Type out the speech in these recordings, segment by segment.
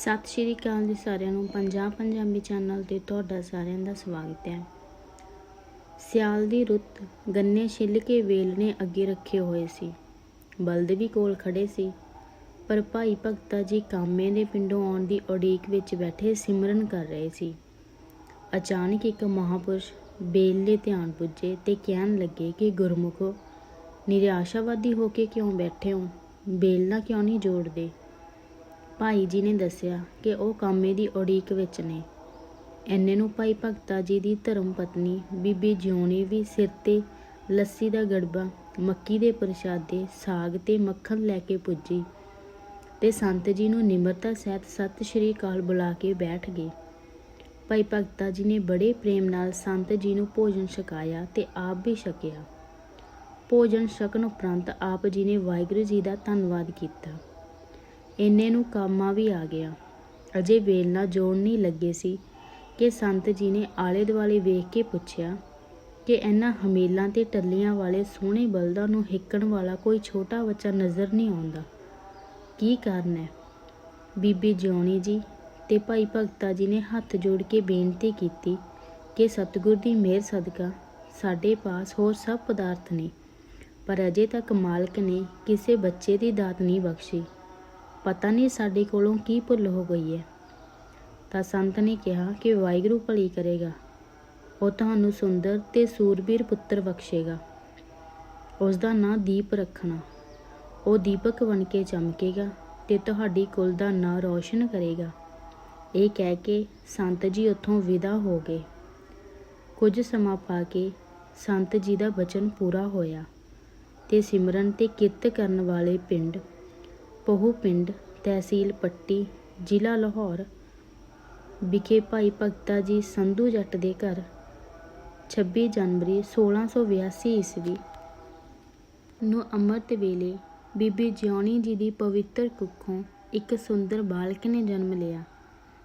ਸਤਿ ਸ਼੍ਰੀ ਅਕਾਲ ਜੀ ਸਾਰਿਆਂ ਨੂੰ। ਪੰਜਾਬ ਪੰਜਾਬੀ ਚੈਨਲ ਤੇ ਤੁਹਾਡਾ ਸਾਰਿਆਂ ਦਾ ਸਵਾਗਤ ਹੈ। ਸਿਆਲ ਦੀ ਰੁੱਤ ਗੰਨੇ ਛਿੱਲ ਕੇ ਵੇਲਣੇ ਅੱਗੇ ਰੱਖੇ ਹੋਏ ਸੀ। ਬਲਦ ਵੀ ਕੋਲ ਖੜੇ ਸੀ। ਪਰ ਭਾਈ ਭਗਤਾ ਜੀ ਕਾਮੇ ਦੇ ਪਿੰਡੋਂ ਆਉਣ ਦੀ ਉਡੀਕ ਵਿੱਚ ਬੈਠੇ ਸਿਮਰਨ ਕਰ ਰਹੇ ਸੀ। ਅਚਾਨਕ ਇੱਕ ਮਹਾਪੁਰਸ਼ ਬੇਲੇ ਧਿਆਨ ਪੁੱਜੇ ਤੇ ਕਹਿਣ ਲੱਗੇ ਕਿ, ਗੁਰਮੁਖੋ, ਨਿਰਾਸ਼ਾਵਾਦੀ ਹੋ ਕੇ ਕਿਉਂ ਬੈਠੇ ਹੋ? ਬੇਲਣਾ ਕਿਉਂ ਨਹੀਂ ਜੋੜਦੇ? ਭਾਈ ਜੀ ਨੇ ਦੱਸਿਆ ਕਿ ਉਹ ਕਾਮੇ ਦੀ ਉਡੀਕ ਵਿੱਚ ਨੇ। ਐਨੇ ਨੂੰ ਭਾਈ ਭਗਤਾ ਜੀ ਦੀ ਧਰਮ ਪਤਨੀ ਬੀਬੀ ਜਿਉਣੀ ਵੀ ਸਿਰ ਤੇ ਲੱਸੀ ਦਾ ਗੜਬਾ, ਮੱਕੀ ਦੇ ਪ੍ਰਸ਼ਾਦੇ, ਸਾਗ ਤੇ ਮੱਖਣ ਲੈ ਕੇ ਪੁੱਜੀ ਤੇ ਸੰਤ ਜੀ ਨੂੰ ਨਿਮਰਤਾ ਸਹਿਤ ਸਤਿ ਸ਼੍ਰੀ ਅਕਾਲ ਬੁਲਾ ਕੇ ਬੈਠ ਗਏ। ਭਾਈ ਭਗਤਾ ਜੀ ਨੇ ਬੜੇ ਪ੍ਰੇਮ ਨਾਲ ਸੰਤ ਜੀ ਨੂੰ ਭੋਜਨ ਛਕਾਇਆ ਤੇ ਆਪ ਵੀ ਛਕਿਆ। ਭੋਜਨ ਛਕਣ ਉਪਰੰਤ ਆਪ ਜੀ ਨੇ ਵਾਹਿਗੁਰੂ ਜੀ ਦਾ ਧੰਨਵਾਦ ਕੀਤਾ। ਇੰਨੇ ਨੂੰ ਕਾਮਾ ਵੀ ਆ ਗਿਆ। ਅਜੇ ਵੇਲਣਾ ਨਾਲ ਜੋੜ ਨਹੀਂ ਲੱਗੇ ਸੀ ਕਿ ਸੰਤ ਜੀ ਨੇ ਆਲੇ ਦੁਆਲੇ ਵੇਖ ਕੇ ਪੁੱਛਿਆ ਕਿ ਇਹਨਾਂ ਹਮੇਲਾਂ ਤੇ ਟੱਲੀਆਂ ਵਾਲੇ ਸੋਹਣੇ ਬਲਦਾਂ ਨੂੰ ਹਿੱਕਣ ਵਾਲਾ ਕੋਈ ਛੋਟਾ ਬੱਚਾ ਨਜ਼ਰ ਨਹੀਂ ਆਉਂਦਾ। ਕੀ ਕਾਰਨ ਹੈ? ਬੀਬੀ ਜਿਉਣੀ ਜੀ ਤੇ ਭਾਈ ਭਗਤਾ ਜੀ ਨੇ ਹੱਥ ਜੋੜ ਕੇ ਬੇਨਤੀ ਕੀਤੀ ਕਿ ਸਤਿਗੁਰ ਦੀ ਮਿਹਰ ਸਦਕਾ ਸਾਡੇ ਪਾਸ ਹੋਰ ਸਭ ਪਦਾਰਥ ਨੇ, ਪਰ ਅਜੇ ਤੱਕ ਮਾਲਕ ਨੇ ਕਿਸੇ ਬੱਚੇ ਦੀ ਦਾਤ ਨਹੀਂ ਬਖਸ਼ੀ। ਪਤਾ ਨਹੀਂ ਸਾਡੇ ਕੋਲੋਂ ਕੀ ਭੁੱਲ ਹੋ ਗਈ ਹੈ। ਤਾਂ ਸੰਤ ਨੇ ਕਿਹਾ ਕਿ ਵਾਹਿਗੁਰੂ ਭਲੀ ਕਰੇਗਾ। ਉਹ ਤੁਹਾਨੂੰ ਸੁੰਦਰ ਤੇ ਸੂਰਬੀਰ ਪੁੱਤਰ ਬਖਸ਼ੇਗਾ। ਉਸ ਦਾ ਨਾਂ ਦੀਪ ਰੱਖਣਾ। ਉਹ ਦੀਪਕ ਬਣ ਕੇ ਚਮਕੇਗਾ ਤੇ ਤੁਹਾਡੀ ਕੁਲ ਦਾ ਨਾਂ ਰੌਸ਼ਨ ਕਰੇਗਾ। ਇਹ ਕਹਿ ਕੇ ਸੰਤ ਜੀ ਉੱਥੋਂ ਵਿਦਾ ਹੋ ਗਏ। ਕੁਝ ਸਮਾਂ ਪਾ ਕੇ ਸੰਤ ਜੀ ਦਾ ਬਚਨ ਪੂਰਾ ਹੋਇਆ ਤੇ ਸਿਮਰਨ ਤੇ ਕਿਰਤ ਕਰਨ ਵਾਲੇ ਪਿੰਡ ਪਹੂ ਪਿੰਡ, ਤਹਿਸੀਲ ਪੱਟੀ, ਜ਼ਿਲ੍ਹਾ ਲਾਹੌਰ ਵਿਖੇ ਭਾਈ ਭਗਤਾ ਜੀ ਸੰਧੂ ਜੱਟ ਦੇ ਘਰ 26 ਜਨਵਰੀ 1682 ਈਸਵੀ ਨੂੰ ਅੰਮ੍ਰਿਤ ਵੇਲੇ ਬੀਬੀ ਜਿਉਣੀ ਜੀ ਦੀ ਪਵਿੱਤਰ ਕੁੱਖੋਂ ਇੱਕ ਸੁੰਦਰ ਬਾਲਕ ਨੇ ਜਨਮ ਲਿਆ,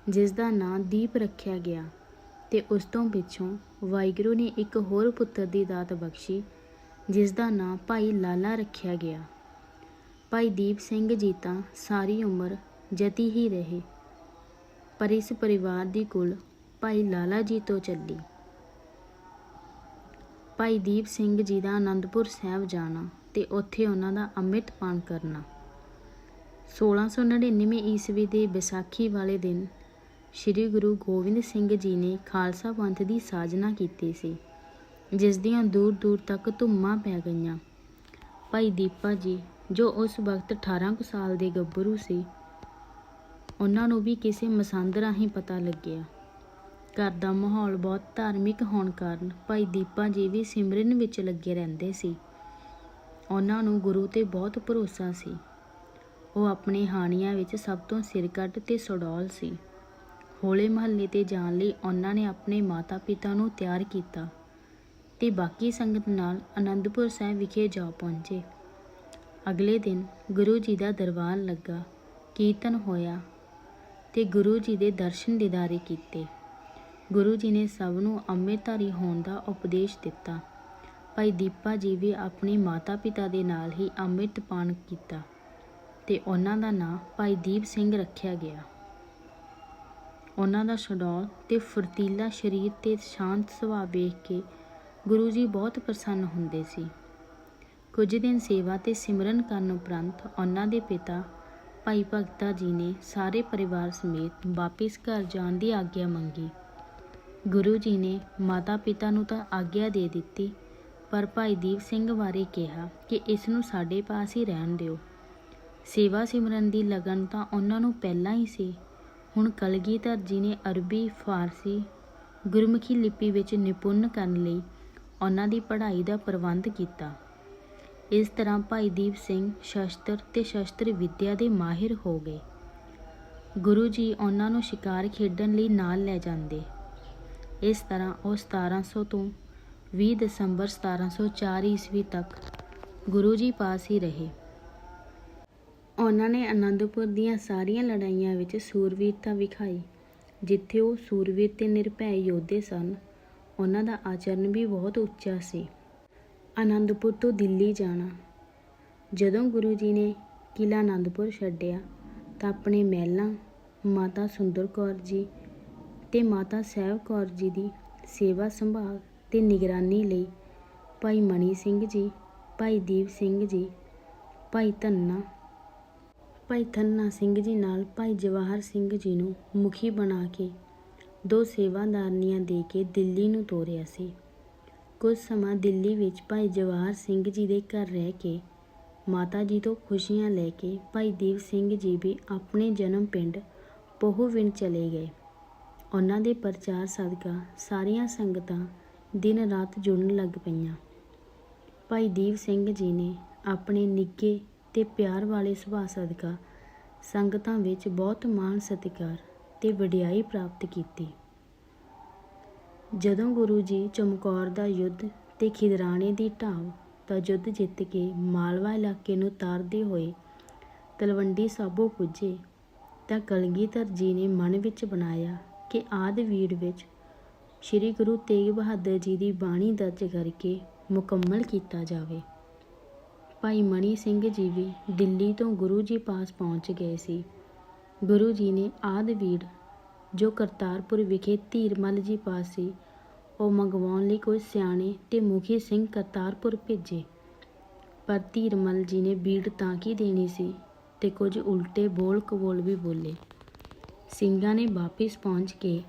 ਜਿਸ ਦਾ ਨਾਂ ਦੀਪ ਰੱਖਿਆ ਗਿਆ ਤੇ ਉਸ ਤੋਂ ਪਿੱਛੋਂ ਵਾਹਿਗੁਰੂ ਨੇ ਇੱਕ ਹੋਰ ਪੁੱਤਰ ਦੀ ਦਾਤ ਬਖਸ਼ੀ, ਜਿਸ ਦਾ ਨਾਂ ਭਾਈ ਲਾਲਾ ਰੱਖਿਆ ਗਿਆ। ਭਾਈ ਦੀਪ ਸਿੰਘ ਜੀ ਤਾਂ ਸਾਰੀ ਉਮਰ ਜਤੀ ਹੀ ਰਹੇ। ਪਰ ਇਸ ਪਰਿਵਾਰ ਦੀ ਕੁਲ ਭਾਈ ਲਾਲਾ ਜੀ ਤੋਂ ਚੱਲੀ। ਭਾਈ ਦੀਪ ਸਿੰਘ ਜੀ ਦਾ ਆਨੰਦਪੁਰ ਸਾਹਿਬ ਜਾਣਾ ਤੇ ਉੱਥੇ ਉਹਨਾਂ ਦਾ ਅੰਮ੍ਰਿਤ ਪਾਨ ਕਰਨਾ। 1699 ਈਸਵੀ ਦੇ ਵਿਸਾਖੀ ਵਾਲੇ ਦਿਨ ਸ੍ਰੀ ਗੁਰੂ ਗੋਬਿੰਦ ਸਿੰਘ ਜੀ ਨੇ ਖਾਲਸਾ ਪੰਥ ਦੀ ਸਾਜਨਾ ਕੀਤੀ ਸੀ, ਜਿਸ ਦੀਆਂ ਦੂਰ ਦੂਰ ਤੱਕ ਧੁੰਮਾਂ ਪੈ ਗਈਆਂ। ਭਾਈ ਦੀਪਾ ਜੀ ਜੋ ਉਸ ਵਕਤ 18 ਕੁ ਸਾਲ ਦੇ ਗੱਭਰੂ ਸੀ। ਉਹਨਾਂ ਨੂੰ ਵੀ ਕਿਸੇ ਮਸੰਦ ਰਾਹੀਂ ਪਤਾ ਲੱਗਿਆ। ਘਰ ਦਾ ਮਾਹੌਲ ਬਹੁਤ ਧਾਰਮਿਕ ਹੋਣ ਕਾਰਨ ਭਾਈ ਦੀਪਾ ਜੀ ਵੀ ਸਿਮਰਨ ਵਿੱਚ ਲੱਗੇ ਰਹਿੰਦੇ ਸੀ। ਉਹਨਾਂ ਨੂੰ ਗੁਰੂ ਤੇ ਬਹੁਤ ਭਰੋਸਾ ਸੀ। ਉਹ ਆਪਣੇ ਹਾਣੀਆਂ ਵਿੱਚ ਸਭ ਤੋਂ ਸਿਰਕੱਟ ਤੇ ਸੜੌਲ ਸੀ। ਹੋਲੇ ਮਹੱਲੇ ਤੇ ਜਾਣ ਲਈ ਉਹਨਾਂ ਨੇ ਆਪਣੇ ਮਾਤਾ-ਪਿਤਾ ਨੂੰ ਤਿਆਰ ਕੀਤਾ ਤੇ ਬਾਕੀ ਸੰਗਤ ਨਾਲ ਅਨੰਦਪੁਰ ਸਾਹਿਬ ਵਿਖੇ ਜਾ ਪਹੁੰਚੇ। ਅਗਲੇ ਦਿਨ ਗੁਰੂ ਜੀ ਦਾ ਦਰਬਾਰ ਲੱਗਾ, ਕੀਰਤਨ ਹੋਇਆ ਤੇ ਗੁਰੂ ਜੀ ਦੇ ਦਰਸ਼ਨ ਦਿਦਾਰੇ ਕੀਤੇ। ਗੁਰੂ ਜੀ ਨੇ ਸਭ ਨੂੰ ਅੰਮ੍ਰਿਤਧਾਰੀ ਹੋਣ ਦਾ ਉਪਦੇਸ਼ ਦਿੱਤਾ। ਭਾਈ ਦੀਪਾ ਜੀ ਵੀ ਆਪਣੇ ਮਾਤਾ-ਪਿਤਾ ਦੇ ਨਾਲ ਹੀ ਅੰਮ੍ਰਿਤ ਪਾਨ ਕੀਤਾ ਤੇ ਉਹਨਾਂ ਦਾ ਨਾਂ ਭਾਈ ਦੀਪ ਸਿੰਘ ਰੱਖਿਆ ਗਿਆ। ਉਹਨਾਂ ਦਾ ਛਡੌਲ ਤੇ ਫੁਰਤੀਲਾ ਸਰੀਰ ਤੇ ਸ਼ਾਂਤ ਸੁਭਾਅ ਵੇਖ ਕੇ ਗੁਰੂ ਜੀ ਬਹੁਤ ਪ੍ਰਸੰਨ ਹੁੰਦੇ ਸੀ। ਕੁਝ ਦਿਨ ਸੇਵਾ ਤੇ ਸਿਮਰਨ ਕਰਨ ਉਪਰੰਤ ਉਹਨਾਂ ਦੇ ਪਿਤਾ ਭਾਈ ਭਗਤਾ ਜੀ ਨੇ ਸਾਰੇ ਪਰਿਵਾਰ ਸਮੇਤ ਵਾਪਿਸ ਘਰ ਜਾਣ ਦੀ ਆਗਿਆ ਮੰਗੀ। ਗੁਰੂ ਜੀ ਨੇ ਮਾਤਾ ਪਿਤਾ ਨੂੰ ਤਾਂ ਆਗਿਆ ਦੇ ਦਿੱਤੀ, ਪਰ ਭਾਈ ਦੀਪ ਸਿੰਘ ਬਾਰੇ ਕਿਹਾ ਕਿ ਇਸ ਨੂੰ ਸਾਡੇ ਪਾਸ ਹੀ ਰਹਿਣ ਦਿਓ। ਸੇਵਾ ਸਿਮਰਨ ਦੀ ਲਗਨ ਤਾਂ ਉਹਨਾਂ ਨੂੰ ਪਹਿਲਾਂ ਹੀ ਸੀ। ਹੁਣ ਕਲਗੀਧਰ ਜੀ ਨੇ ਅਰਬੀ, ਫਾਰਸੀ ਗੁਰਮੁਖੀ ਲਿਪੀ ਵਿੱਚ ਨਿਪੁੰਨ ਕਰਨ ਲਈ ਉਹਨਾਂ ਦੀ ਪੜ੍ਹਾਈ ਦਾ ਪ੍ਰਬੰਧ ਕੀਤਾ। ਇਸ ਤਰ੍ਹਾਂ ਭਾਈ ਦੀਪ ਸਿੰਘ ਸ਼ਸਤਰ ਤੇ ਸ਼ਸਤਰ ਵਿੱਦਿਆ ਦੇ ਮਾਹਿਰ ਹੋ ਗਏ। ਗੁਰੂ ਜੀ ਉਹਨਾਂ ਨੂੰ ਸ਼ਿਕਾਰ ਖੇਡਣ ਲਈ ਨਾਲ ਲੈ ਜਾਂਦੇ। ਇਸ ਤਰ੍ਹਾਂ ਉਹ 1700 ਤੋਂ 20 ਦਸੰਬਰ 1704 ਈਸਵੀ ਤੱਕ ਗੁਰੂ ਜੀ ਪਾਸ ਹੀ ਰਹੇ। ਉਹਨਾਂ ਨੇ ਅਨੰਦਪੁਰ ਦੀਆਂ ਸਾਰੀਆਂ ਲੜਾਈਆਂ ਵਿੱਚ ਸੂਰਵੀਰਤਾ ਵਿਖਾਈ, ਜਿੱਥੇ ਉਹ ਸੂਰਵੀਰ ਤੇ ਨਿਰਭੈ ਯੋਧੇ ਸਨ। ਉਹਨਾਂ ਦਾ ਆਚਰਣ ਵੀ ਬਹੁਤ ਉੱਚਾ ਸੀ। ਆਨੰਦਪੁਰ ਤੋਂ ਦਿੱਲੀ ਜਾਣਾ। ਜਦੋਂ ਗੁਰੂ ਜੀ ਨੇ ਕਿਲਾ ਆਨੰਦਪੁਰ ਛੱਡਿਆ, ਤਾਂ ਆਪਣੇ ਮਹਿਲਾਂ ਮਾਤਾ ਸੁੰਦਰ ਕੌਰ ਜੀ ਤੇ ਮਾਤਾ ਸਹਿਬ ਕੌਰ ਜੀ ਦੀ ਸੇਵਾ ਸੰਭਾਲ ਤੇ ਨਿਗਰਾਨੀ ਲਈ ਭਾਈ ਮਣੀ ਸਿੰਘ ਜੀ, ਭਾਈ ਦੀਪ ਸਿੰਘ ਜੀ, ਭਾਈ ਧੰਨਾ ਭਾਈ ਧੰਨਾ ਸਿੰਘ ਜੀ ਨਾਲ ਭਾਈ ਜਵਾਹਰ ਸਿੰਘ ਜੀ ਨੂੰ ਮੁਖੀ ਬਣਾ ਕੇ ਦੋ ਸੇਵਾਦਾਰਨੀਆਂ ਦੇ ਕੇ ਦਿੱਲੀ ਨੂੰ ਤੋਰਿਆ ਸੀ। ਕੁਝ ਸਮਾਂ ਦਿੱਲੀ ਵਿੱਚ ਭਾਈ ਜਵਾਹਰ ਸਿੰਘ ਜੀ ਦੇ ਘਰ ਰਹਿ ਕੇ, ਮਾਤਾ ਜੀ ਤੋਂ ਖੁਸ਼ੀਆਂ ਲੈ ਕੇ ਭਾਈ ਦੀਪ ਸਿੰਘ ਜੀ ਵੀ ਆਪਣੇ ਜਨਮ ਪਿੰਡ ਪਹੂਵਿੰਡ ਚਲੇ ਗਏ। ਉਹਨਾਂ ਦੇ ਪ੍ਰਚਾਰ ਸਦਕਾ ਸਾਰੀਆਂ ਸੰਗਤਾਂ ਦਿਨ ਰਾਤ ਜੁੜਨ ਲੱਗ ਪਈਆਂ। ਭਾਈ ਦੀਪ ਸਿੰਘ ਜੀ ਨੇ ਆਪਣੇ ਨਿੱਘੇ ਤੇ ਪਿਆਰ ਵਾਲੇ ਸੁਭਾਅ ਸਦਕਾ ਸੰਗਤਾਂ ਵਿੱਚ ਬਹੁਤ ਮਾਣ ਸਤਿਕਾਰ ਤੇ ਵਡਿਆਈ ਪ੍ਰਾਪਤ ਕੀਤੀ। ਜਦੋਂ ਗੁਰੂ ਜੀ ਚਮਕੌਰ ਦਾ ਯੁੱਧ ਤੇ ਖਿਦਰਾਣੇ ਦੀ ਢਾਬ ਦਾ ਯੁੱਧ ਜਿੱਤ ਕੇ ਮਾਲਵਾ ਇਲਾਕੇ ਨੂੰ ਤਾਰਦੇ ਹੋਏ ਤਲਵੰਡੀ ਸਾਬੋ ਪੁੱਜੇ, ਤਾਂ ਕਲਗੀਧਰ ਜੀ ਨੇ ਮਨ ਵਿੱਚ ਬਣਾਇਆ ਕਿ ਆਦ ਵੀੜ ਵਿੱਚ ਸ੍ਰੀ ਗੁਰੂ ਤੇਗ ਬਹਾਦਰ ਜੀ ਦੀ ਬਾਣੀ ਦਰਜ ਕਰਕੇ ਮੁਕੰਮਲ ਕੀਤਾ ਜਾਵੇ। ਭਾਈ ਮਣੀ ਸਿੰਘ ਜੀ ਵੀ ਦਿੱਲੀ ਤੋਂ ਗੁਰੂ ਜੀ ਪਾਸ ਪਹੁੰਚ ਗਏ ਸੀ। ਗੁਰੂ ਜੀ ਨੇ ਆਦ ਵੀੜ ਜੋ ਕਰਤਾਰਪੁਰ ਵਿਖੇ ਧੀਰਮਲ ਜੀ ਪਾਸ ਸੀ ਉਹ ਮੰਗਵਾਉਣ ਲਈ ਕੋਈ ਸਿਆਣੇ ਤੇ ਮੁਖੀ ਸਿੰਘ ਕਰਤਾਰਪੁਰ ਭੇਜੇ। ਪਰ ਧੀਰਮਲ ਜੀ ਨੇ ਬੀੜ ਤਾਂ ਕੀ ਦੇਣੀ ਸੀ ਤੇ ਕੁਝ ਉਲਟੇ ਬੋਲ ਕਬੋਲ ਵੀ ਬੋਲੇ। ਸਿੰਘਾਂ ਨੇ ਵਾਪਿਸ ਪਹੁੰਚ ਕੇ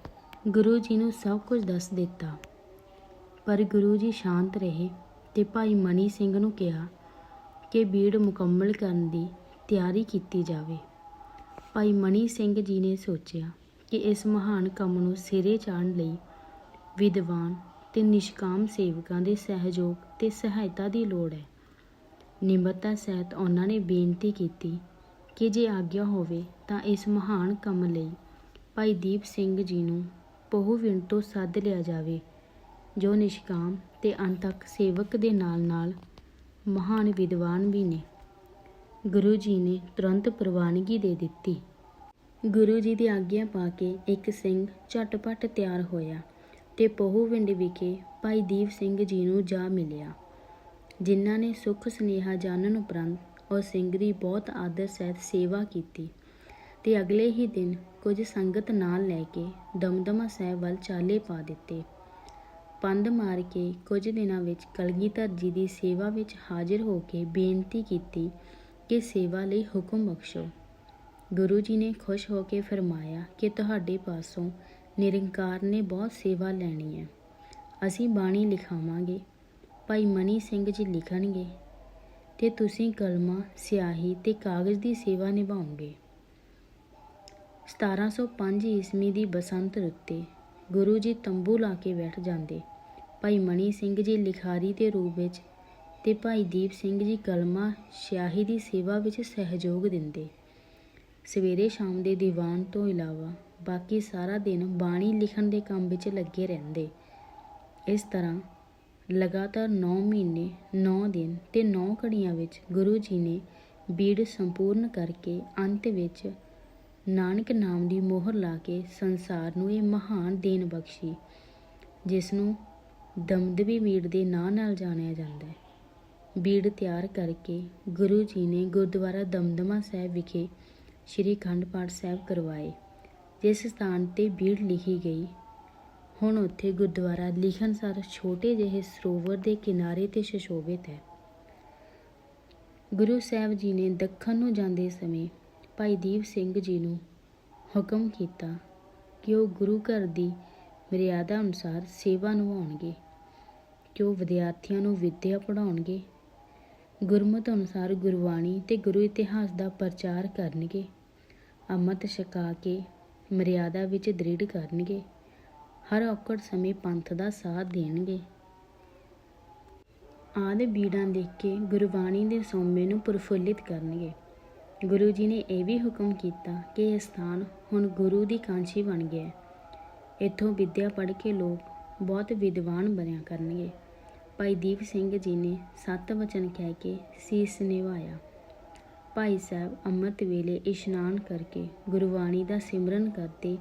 ਗੁਰੂ ਜੀ ਨੂੰ ਸਭ ਕੁਝ ਦੱਸ ਦਿੱਤਾ। ਪਰ ਗੁਰੂ ਜੀ ਸ਼ਾਂਤ ਰਹੇ ਤੇ ਭਾਈ ਮਨੀ ਸਿੰਘ ਨੂੰ ਕਿਹਾ ਕਿ ਬੀੜ ਮੁਕੰਮਲ ਕਰਨ ਦੀ ਤਿਆਰੀ ਕੀਤੀ ਜਾਵੇ। ਭਾਈ ਮਨੀ ਸਿੰਘ ਜੀ ਨੇ ਸੋਚਿਆ ਕਿ ਇਸ ਮਹਾਨ ਕੰਮ ਨੂੰ ਸਿਰੇ ਚਾੜਨ ਲਈ ਵਿਦਵਾਨ ਤੇ ਨਿਸ਼ਕਾਮ ਸੇਵਕਾਂ ਦੇ ਸਹਿਯੋਗ ਤੇ ਸਹਾਇਤਾ ਦੀ ਲੋੜ ਹੈ। ਨਿਮਰਤਾ ਸਹਿਤ ਉਹਨਾਂ ਨੇ ਬੇਨਤੀ ਕੀਤੀ ਕਿ ਜੇ ਆਗਿਆ ਹੋਵੇ ਤਾਂ ਇਸ ਮਹਾਨ ਕੰਮ ਲਈ ਭਾਈ ਦੀਪ ਸਿੰਘ ਜੀ ਨੂੰ ਪਹੂਵਿੰਡ ਤੋਂ ਸੱਦ ਲਿਆ ਜਾਵੇ, ਜੋ ਨਿਸ਼ਕਾਮ ਤੇ ਅੰਤਕ ਸੇਵਕ ਦੇ ਨਾਲ-ਨਾਲ ਮਹਾਨ ਵਿਦਵਾਨ ਵੀ ਨੇ। ਗੁਰੂ ਜੀ ਨੇ ਤੁਰੰਤ ਪ੍ਰਵਾਨਗੀ ਦੇ ਦਿੱਤੀ। ਗੁਰੂ ਜੀ ਦੀ ਆਗਿਆ ਪਾ ਕੇ ਇੱਕ ਸਿੰਘ ਝਟਪਟ ਤਿਆਰ ਹੋਇਆ ਤੇ ਪਹੂਵਿੰਡ ਵਿਖੇ ਭਾਈ ਦੀਪ ਸਿੰਘ ਜੀ ਨੂੰ ਜਾ ਮਿਲਿਆ। ਜਿਨ੍ਹਾਂ ਨੇ ਸੁਖ ਸੁਨੇਹਾ ਜਾਣਨ ਉਪਰੰਤ ਉਹ ਸਿੰਘ ਦੀ ਬਹੁਤ ਆਦਰ ਸਹਿਤ ਸੇਵਾ ਕੀਤੀ ਤੇ ਅਗਲੇ ਹੀ ਦਿਨ ਕੁਝ ਸੰਗਤ ਨਾਲ ਲੈ ਕੇ ਦਮਦਮਾ ਸਾਹਿਬ ਵੱਲ ਚਾਲੇ ਪਾ ਦਿੱਤੇ। ਪੰਦ ਮਾਰ ਕੇ ਕੁਝ ਦਿਨਾਂ ਵਿੱਚ ਕਲਗੀਧਰ ਜੀ ਦੀ ਸੇਵਾ ਵਿੱਚ ਹਾਜ਼ਰ ਹੋ ਕੇ ਬੇਨਤੀ ਕੀਤੀ ਕਿ ਸੇਵਾ ਲਈ ਹੁਕਮ ਬਖਸ਼ੋ। ਗੁਰੂ ਜੀ ਨੇ ਖੁਸ਼ ਹੋ ਕੇ ਫਰਮਾਇਆ ਕਿ ਤੁਹਾਡੇ ਪਾਸੋਂ ਨਿਰੰਕਾਰ ਨੇ ਬਹੁਤ ਸੇਵਾ ਲੈਣੀ ਹੈ। ਅਸੀਂ ਬਾਣੀ ਲਿਖਾਵਾਂਗੇ। ਭਾਈ ਮਨੀ ਸਿੰਘ ਜੀ ਲਿਖਣਗੇ ਤੇ ਤੁਸੀਂ ਕਲਮਾ, ਸਿਆਹੀ ਤੇ ਕਾਗਜ਼ ਦੀ ਸੇਵਾ ਨਿਭਾਓਗੇ। 1705 ਈਸਵੀ ਦੀ ਬਸੰਤ ਰੁੱਤੇ ਗੁਰੂ ਜੀ ਤੰਬੂ ਲਾ ਕੇ ਬੈਠ ਜਾਂਦੇ। ਭਾਈ ਮਨੀ ਸਿੰਘ ਜੀ ਲਿਖਾਰੀ ਦੇ ਰੂਪ ਵਿੱਚ ਤੇ ਭਾਈ ਦੀਪ ਸਿੰਘ ਜੀ ਕਲਮਾ, ਸਿਆਹੀ ਦੀ ਸੇਵਾ ਵਿੱਚ ਸਹਿਯੋਗ ਦਿੰਦੇ। ਸਵੇਰੇ ਸ਼ਾਮ ਦੇ ਦੀਵਾਨ ਤੋਂ ਇਲਾਵਾ ਬਾਕੀ ਸਾਰਾ ਦਿਨ ਬਾਣੀ ਲਿਖਣ ਦੇ ਕੰਮ ਵਿੱਚ ਲੱਗੇ ਰਹਿੰਦੇ। ਇਸ ਤਰ੍ਹਾਂ ਲਗਾਤਾਰ 9 ਮਹੀਨੇ 9 ਦਿਨ ਤੇ 9 ਘੜੀਆਂ ਵਿੱਚ ਗੁਰੂ ਜੀ ਨੇ ਬੀੜ ਸੰਪੂਰਨ ਕਰਕੇ ਅੰਤ ਵਿੱਚ ਨਾਨਕ ਨਾਮ ਦੀ ਮੋਹਰ ਲਾ ਕੇ ਸੰਸਾਰ ਨੂੰ ਇਹ ਮਹਾਨ ਦੇਣ ਬਖਸ਼ੀ, ਜਿਸ ਨੂੰ ਦਮਦਮੀ ਬੀੜ ਦੇ ਨਾਂ ਨਾਲ ਜਾਣਿਆ ਜਾਂਦਾ ਹੈ। ਬੀੜ ਤਿਆਰ ਕਰਕੇ ਗੁਰੂ ਜੀ ਨੇ ਗੁਰਦੁਆਰਾ ਦਮਦਮਾ ਸਾਹਿਬ ਵਿਖੇ ਸ਼੍ਰੀ ਅਖੰਡ ਪਾਠ ਸਾਹਿਬ ਕਰਵਾਏ, ਜਿਸ ਸਥਾਨ ਤੇ ਬੀੜ ਲਿਖੀ ਗਈ। ਹੁਣ ਉੱਥੇ ਗੁਰਦੁਆਰਾ ਲਿਖਣਸਾਰ ਛੋਟੇ ਜਿਹੇ ਸਰੋਵਰ ਦੇ ਕਿਨਾਰੇ ਤੇ ਸ਼ਸ਼ੋਭਿਤ ਹੈ। ਗੁਰੂ ਸਾਹਿਬ ਜੀ ਨੇ ਦੱਖਣ ਨੂੰ ਜਾਂਦੇ ਸਮੇਂ ਭਾਈ ਦੀਪ ਸਿੰਘ ਜੀ ਨੂੰ ਹੁਕਮ ਕੀਤਾ ਕਿ ਉਹ ਗੁਰੂ ਘਰ ਦੀ ਮਰਿਆਦਾ ਅਨੁਸਾਰ ਸੇਵਾ ਨਿਭਾਉਣਗੇ, ਕਿ ਉਹ ਵਿਦਿਆਰਥੀਆਂ ਨੂੰ ਵਿੱਦਿਆ ਪੜ੍ਹਾਉਣਗੇ ਗੁਰਮਤ ਅਨੁਸਾਰ ਗੁਰਬਾਣੀ ਤੇ ਗੁਰੂ ਇਤਿਹਾਸ ਦਾ ਪ੍ਰਚਾਰ ਕਰਨਗੇ। ਅੰਮ੍ਰਿਤ ਛਕਾ ਕੇ ਮਰਿਆਦਾ ਵਿੱਚ ਦ੍ਰਿੜ ਕਰਨਗੇ। ਹਰ ਔਕੜ ਸਮੇਂ ਪੰਥ ਦਾ ਸਾਥ ਦੇਣਗੇ। ਆਦਿ ਬੀੜਾਂ ਦੇਖ ਕੇ ਗੁਰਬਾਣੀ ਦੇ ਸੋਮੇ ਨੂੰ ਪ੍ਰਫੁੱਲਿਤ ਕਰਨਗੇ। ਗੁਰੂ ਜੀ ਨੇ ਇਹ ਵੀ ਹੁਕਮ ਕੀਤਾ ਕਿ ਇਹ ਸਥਾਨ ਹੁਣ ਗੁਰੂ ਦੀ ਕਾਂਛੀ ਬਣ ਗਿਆ। ਹੈ ਇੱਥੋਂ ਵਿੱਦਿਆ ਪੜ੍ਹ ਕੇ ਲੋਕ ਬਹੁਤ ਵਿਦਵਾਨ ਬਣਿਆ ਕਰਨਗੇ। ਭਾਈ ਦੀਪ ਸਿੰਘ ਜੀ ਨੇ ਸੱਤ ਵਚਨ ਕਹਿ ਕੇ ਸੀਸ ਨਿਵਾਇਆ। ਭਾਈ ਸਾਹਿਬ ਅੰਮ੍ਰਿਤ ਵੇਲੇ ਇਸ਼ਨਾਨ ਕਰਕੇ ਗੁਰਬਾਣੀ ਦਾ ਸਿਮਰਨ ਕਰਦੇ,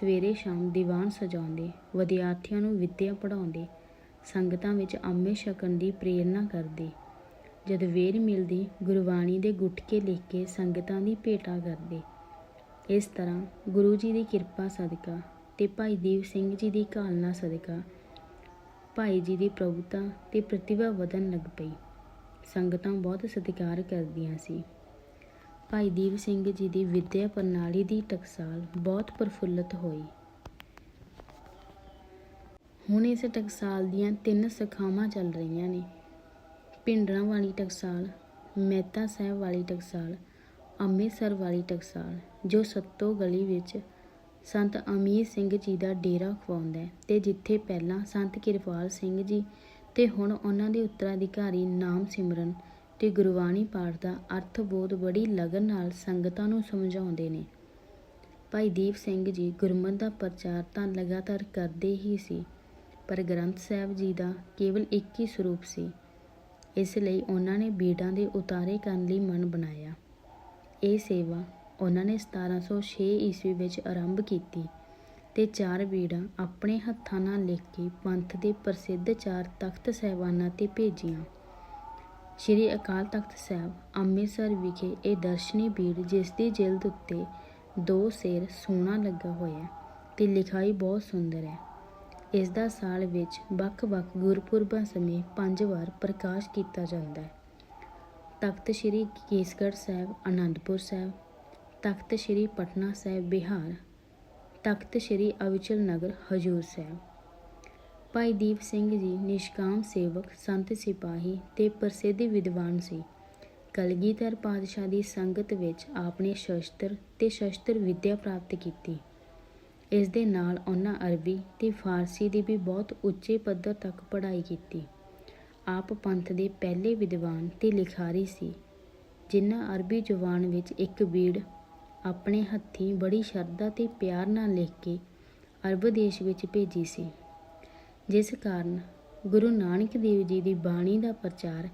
ਸਵੇਰੇ ਸ਼ਾਮ ਦੀਵਾਨ ਸਜਾਉਂਦੇ, ਵਿਦਿਆਰਥੀਆਂ ਨੂੰ ਵਿੱਦਿਆ ਪੜ੍ਹਾਉਂਦੇ, ਸੰਗਤਾਂ ਵਿੱਚ ਅੰਮ੍ਰਿਤ ਛਕਣ ਦੀ ਪ੍ਰੇਰਣਾ ਕਰਦੇ। ਜਦ ਵੇਰ ਮਿਲਦੀ, ਗੁਰਬਾਣੀ ਦੇ ਗੁਟਕੇ ਲਿਖ ਕੇ ਸੰਗਤਾਂ ਦੀ ਭੇਟਾ ਕਰਦੇ। ਇਸ ਤਰ੍ਹਾਂ ਗੁਰੂ ਜੀ ਦੀ ਕਿਰਪਾ ਸਦਕਾ ਤੇ ਭਾਈ ਦੀਪ ਸਿੰਘ ਜੀ ਦੀ ਘਾਲਨਾ ਸਦਕਾ ਭਾਈ ਜੀ ਦੀ ਪ੍ਰਭੁਤਾ ਤੇ ਪ੍ਰਤਿਭਾ ਵਧਣ ਲੱਗ ਪਈ। ਸੰਗਤਾਂ ਬਹੁਤ ਸਤਿਕਾਰ ਕਰਦੀਆਂ ਸੀ। ਭਾਈ ਦੀਪ ਸਿੰਘ ਜੀ ਦੀ ਵਿਦਿਆ ਪ੍ਰਣਾਲੀ ਦੀ ਟਕਸਾਲ ਬਹੁਤ ਪ੍ਰਫੁੱਲਤ ਹੋਈ। ਹੁਣ ਇਸ ਟਕਸਾਲ ਦੀਆਂ ਤਿੰਨ ਸ਼ਾਖਾਵਾਂ ਚੱਲ ਰਹੀਆਂ ਨੇ। ਪਿੰਡਰਾਂ ਵਾਲੀ ਟਕਸਾਲ, ਮਹਿਤਾ ਸਾਹਿਬ ਵਾਲੀ ਟਕਸਾਲ, ਅੰਮ੍ਰਿਤਸਰ ਵਾਲੀ ਟਕਸਾਲ, ਜੋ ਸੱਤੋ ਗਲੀ ਵਿੱਚ ਸੰਤ ਅਮੀਰ ਸਿੰਘ ਜੀ ਦਾ ਡੇਰਾ ਖਵਾਉਂਦਾ ਹੈ ਤੇ ਜਿੱਥੇ ਪਹਿਲਾਂ ਸੰਤ ਕਿਰਪਾਲ ਸਿੰਘ ਜੀ ਤੇ ਹੁਣ ਉਹਨਾਂ ਦੇ ਉੱਤਰਾਧਿਕਾਰੀ ਨਾਮ ਸਿਮਰਨ ਤੇ ਗੁਰਬਾਣੀ ਪਾਠ ਦਾ ਅਰਥ ਬੋਧ ਬੜੀ ਲਗਨ ਨਾਲ ਸੰਗਤਾਂ ਨੂੰ ਸਮਝਾਉਂਦੇ ਨੇ। ਭਾਈ ਦੀਪ ਸਿੰਘ ਜੀ ਗੁਰਮਤਿ ਦਾ ਪ੍ਰਚਾਰ ਤਾਂ ਲਗਾਤਾਰ ਕਰਦੇ ਹੀ ਸੀ, ਪਰ ਗ੍ਰੰਥ ਸਾਹਿਬ ਜੀ ਦਾ ਕੇਵਲ ਇੱਕ ਹੀ ਸਰੂਪ ਸੀ। ਇਸ ਲਈ ਉਹਨਾਂ ਨੇ ਬੀੜਾਂ ਦੇ ਉਤਾਰੇ ਕਰਨ ਲਈ ਮਨ ਬਣਾਇਆ। ਇਹ ਸੇਵਾ ਉਹਨਾਂ ਨੇ 1706 ਈਸਵੀ ਵਿੱਚ ਆਰੰਭ ਕੀਤੀ ਤੇ ਚਾਰ ਬੀੜਾਂ ਆਪਣੇ ਹੱਥਾਂ ਨਾਲ ਲਿਖ ਕੇ ਪੰਥ ਦੇ ਪ੍ਰਸਿੱਧ ਚਾਰ ਤਖਤ ਸਹਿਬਾਨਾਂ ਤੇ ਭੇਜੀਆਂ। ਸ਼੍ਰੀ ਅਕਾਲ ਤਖਤ ਸਾਹਿਬ ਅੰਮ੍ਰਿਤਸਰ ਵਿਖੇ ਇਹ ਦਰਸ਼ਨੀ ਬੀੜ ਜਿਸ ਦੀ ਜਿਲਦ ਉੱਤੇ ਦੋ ਸਿਰ ਸੋਨਾ ਲੱਗਾ ਹੋਇਆ ਹੈ ਤੇ ਲਿਖਾਈ ਬਹੁਤ ਸੁੰਦਰ ਹੈ। ਇਸ ਦਾ ਸਾਲ ਵਿੱਚ ਵੱਖ-ਵੱਖ ਗੁਰਪੁਰਬਾਂ ਸਮੇਂ ਪੰਜ ਵਾਰ ਪ੍ਰਕਾਸ਼ ਕੀਤਾ ਜਾਂਦਾ ਹੈ। ਤਖਤ ਸ੍ਰੀ ਕੇਸਗੜ੍ਹ ਸਾਹਿਬ ਆਨੰਦਪੁਰ ਸਾਹਿਬ ਤਖਤ ਸ੍ਰੀ ਪਟਨਾ ਸਾਹਿਬ, ਬਿਹਾਰ। ਤਖਤ ਸ੍ਰੀ ਅਵਿਚਲ ਨਗਰ, ਹਜੂਰ ਸਾਹਿਬ। ਭਾਈ ਦੀਪ ਸਿੰਘ ਜੀ ਨਿਸ਼ਕਾਮ ਸੇਵਕ, ਸੰਤ ਸਿਪਾਹੀ ਤੇ ਪ੍ਰਸਿੱਧ ਵਿਦਵਾਨ ਸੀ। ਕਲਗੀਧਰ ਪਾਤਸ਼ਾਹ ਦੀ ਸੰਗਤ ਵਿੱਚ ਆਪਨੇ ਸ਼ਸਤਰ ਤੇ ਸ਼ਸਤਰ ਵਿੱਦਿਆ ਪ੍ਰਾਪਤ ਕੀਤੀ। ਇਸ ਦੇ ਨਾਲ ਉਹਨਾਂ ਅਰਬੀ ਤੇ ਫਾਰਸੀ ਦੀ ਵੀ ਬਹੁਤ ਉੱਚੇ ਪੱਧਰ ਤੱਕ ਪੜ੍ਹਾਈ ਕੀਤੀ। ਆਪ ਪੰਥ ਦੇ ਪਹਿਲੇ ਵਿਦਵਾਨ ਤੇ ਲਿਖਾਰੀ ਸੀ, ਜਿਨ੍ਹਾਂ ਅਰਬੀ ਜ਼ੁਬਾਨ ਵਿੱਚ ਇੱਕ ਬੀੜ ਆਪਣੇ ਹੱਥੀਂ ਬੜੀ ਸ਼ਰਧਾ ਤੇ ਪਿਆਰ ਨਾਲ ਲਿਖ ਕੇ ਅਰਬ ਦੇਸ਼ ਵਿੱਚ ਭੇਜੀ ਸੀ। ਜਿਸ ਕਾਰਨ ਗੁਰੂ ਨਾਨਕ ਦੇਵ ਜੀ ਦੀ ਬਾਣੀ ਦਾ ਪ੍ਰਚਾਰ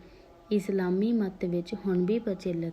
ਇਸਲਾਮੀ ਮਤ ਵਿੱਚ ਹੁਣ ਵੀ ਪ੍ਰਚਲਿਤ ਹੈ।